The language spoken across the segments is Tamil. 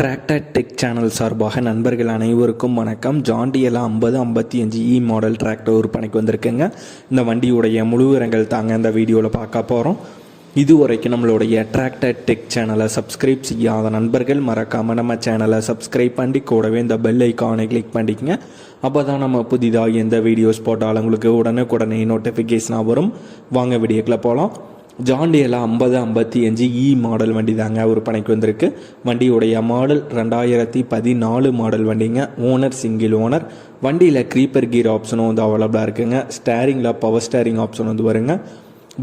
டிராக்டர் டெக் சேனல் சார்பாக நண்பர்கள் அனைவருக்கும் வணக்கம். ஜாண்டியலா ஐம்பது ஐம்பத்தி அஞ்சு இ மாடல் டிராக்டர் விற்பனைக்கு வந்திருக்குங்க. இந்த வண்டியுடைய முழு விவரங்கள் தாங்க இந்த வீடியோவில் பார்க்க போகிறோம் இதுவரைக்கும் நம்மளுடைய டிராக்டர் டெக் சேனலை சப்ஸ்கிரைப் செய்யாத நண்பர்கள் மறக்காமல் நம்ம சேனலை சப்ஸ்கிரைப் பண்ணி கூடவே இந்த பெல் ஐக்கானை கிளிக் பண்ணிக்கங்க. அப்போ தான் நம்ம புதிதாக எந்த வீடியோஸ் போட்டாலும் உங்களுக்கு உடனுக்குடனே நோட்டிஃபிகேஷனாக வரும். வாங்க வீடியோக்கில் போகலாம் ஜாண்டியெல்லாம் ஐம்பது ஐம்பத்தி அஞ்சு e இ மாடல் வண்டி தாங்க விற்பனைக்கு வந்திருக்கு. வண்டியுடைய மாடல் ரெண்டாயிரத்தி பதினாலு மாடல் வண்டிங்க. ஓனர் சிங்கிள் ஓனர் வண்டியில் க்ரீப்பர் கீர் ஆப்ஷனும் வந்து அவைலபிளாக இருக்குங்க. ஸ்டேரிங்கில் பவர் ஸ்டேரிங் ஆப்ஷன் வந்து வருங்க.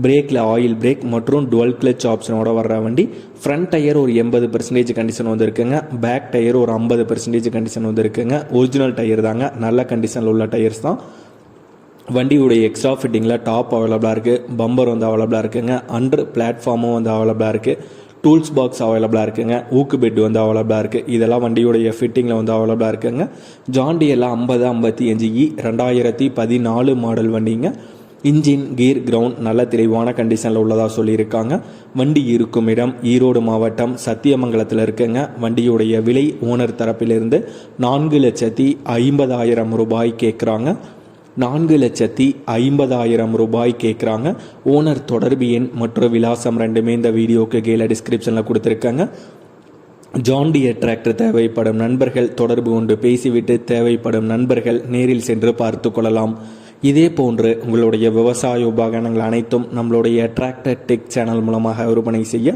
பிரேக்கில் ஆயில் பிரேக் மற்றும் டுவல் கிளச் ஆப்ஷனோட வர்ற வண்டி. ஃப்ரண்ட் டயர் ஒரு எண்பது பர்சன்டேஜ் கண்டிஷன் வந்து இருக்குங்க. பேக் டயர் ஒரு ஐம்பது பர்சன்டேஜ் கண்டிஷன் வந்து இருக்குங்க. ஒரிஜினல் டயர் தாங்க. நல்ல கண்டிஷனில் உள்ள டயர்ஸ் தான். வண்டியுடைய எக்ஸ்ட்ரா ஃபிட்டிங்கில் டாப் அவைலபிளாக இருக்குது பம்பர் வந்து அவைலபிளாக இருக்குங்க அண்டர் பிளாட்ஃபார்மும் வந்து அவைலபிளாக இருக்குது டூல்ஸ் பாக்ஸ் அவைலபிளாக இருக்குங்க ஊக்கு பெட் வந்து அவைலபிளாக இருக்குது இதெல்லாம் வண்டியுடைய ஃபிட்டிங்கில் வந்து அவைலபிளாக இருக்குங்க. ஜாண்டியெல்லாம் ஐம்பது ஐம்பத்தி அஞ்சு இ ரெண்டாயிரத்தி பதினாலு மாடல் வண்டிங்க. இன்ஜின் கீர் கிரவுண்ட் நல்ல தெளிவான கண்டிஷனில் உள்ளதாக சொல்லியிருக்காங்க. வண்டி இருக்கும் இடம் ஈரோடு மாவட்டம் சத்தியமங்கலத்தில் இருக்குங்க. வண்டியுடைய விலை ஓனர் தரப்பிலிருந்து நான்கு லட்சத்தி ஐம்பதாயிரம் ரூபாய் கேட்குறாங்க நான்கு லட்சத்தி ஐம்பதாயிரம் ரூபாய் கேட்குறாங்க ஓனர் தொடர்பு எண் மற்றும் விலாசம் ரெண்டுமே இந்த வீடியோக்கு கீழே டிஸ்கிரிப்ஷனில் கொடுத்துருக்காங்க. ஜான்டியர் டிராக்டர் தேவைப்படும் நண்பர்கள் தொடர்பு கொண்டு பேசிவிட்டு தேவைப்படும் நண்பர்கள் நேரில் சென்று பார்த்து கொள்ளலாம். இதே போன்று உங்களுடைய விவசாய உபகரணங்கள் அனைத்தும் நம்மளுடைய டிராக்டர் டெக் சேனல் மூலமாக விற்பனை செய்ய